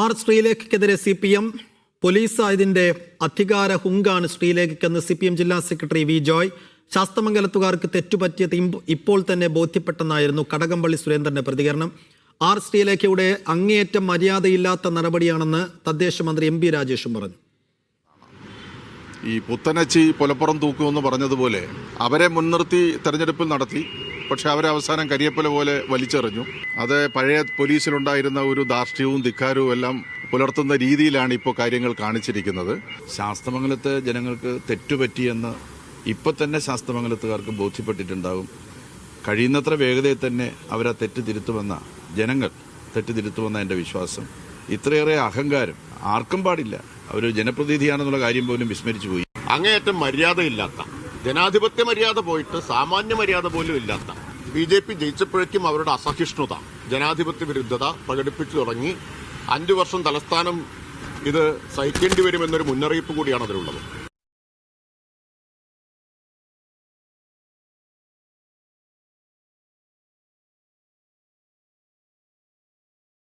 R ശ്രീലേഖയ്ക്കെതിരെ C P M police ആയതിന്റെ അധികാര ഹുങ്കാണ് ശ്രീലേഖയ്ക്കെന്ന് സി പി എം ജില്ലാ സെക്രട്ടറി വി ജോയ്. ശാസ്തമംഗലത്തുകാർക്ക് തെറ്റുപറ്റിയത് ഇപ്പോൾ തന്നെ ബോധ്യപ്പെട്ടെന്നായിരുന്നു കടകംപള്ളി സുരേന്ദ്രന്റെ പ്രതികരണം. ആർ ശ്രീലേഖയുടെ അങ്ങേയറ്റം മര്യാദയില്ലാത്ത നടപടിയാണെന്ന് തദ്ദേശ മന്ത്രി എം പി രാജേഷും പറഞ്ഞു. ഈ പുത്തനച്ചി പുലപ്പുറം തൂക്കുമെന്ന് പറഞ്ഞതുപോലെ അവരെ മുൻനിർത്തി തെരഞ്ഞെടുപ്പിൽ നടത്തി. പക്ഷെ അവസാനം കരിയപ്പല പോലെ വലിച്ചെറിഞ്ഞു. അത് പഴയ പോലീസിലുണ്ടായിരുന്ന ഒരു ധാർഷ്ട്യവും ധിക്കാരവും എല്ലാം പുലർത്തുന്ന രീതിയിലാണ് ഇപ്പോൾ കാര്യങ്ങൾ കാണിച്ചിരിക്കുന്നത്. ശാസ്തമംഗലത്തെ ജനങ്ങൾക്ക് തെറ്റുപറ്റിയെന്ന് ഇപ്പൊ തന്നെ ശാസ്തമംഗലത്തുകാർക്ക് ബോധ്യപ്പെട്ടിട്ടുണ്ടാകും. കഴിയുന്നത്ര വേഗതയിൽ തന്നെ അവരാ തെറ്റ് തിരുത്തുമെന്ന ജനങ്ങൾ തെറ്റ് തിരുത്തുമെന്ന എന്റെ വിശ്വാസം. ഇത്രയേറെ അഹങ്കാരം ആർക്കും പാടില്ല. അവർ ജനപ്രതിനിധിയാണെന്നുള്ള കാര്യം പോലും വിസ്മരിച്ചു പോയി. അങ്ങേയറ്റം മര്യാദയില്ലാത്ത ജനാധിപത്യ മര്യാദ പോയിട്ട് സാമാന്യ മര്യാദ പോലും ഇല്ലാത്ത ബി ജെ പി ജയിച്ചപ്പോഴേക്കും അവരുടെ അസഹിഷ്ണുത ജനാധിപത്യ വിരുദ്ധത പ്രകടിപ്പിച്ചു തുടങ്ങി. അഞ്ചു വർഷം തലസ്ഥാനം ഇത് സഹിക്കേണ്ടി വരുമെന്നൊരു മുന്നറിയിപ്പ് കൂടിയാണ് അതിലുള്ളത്.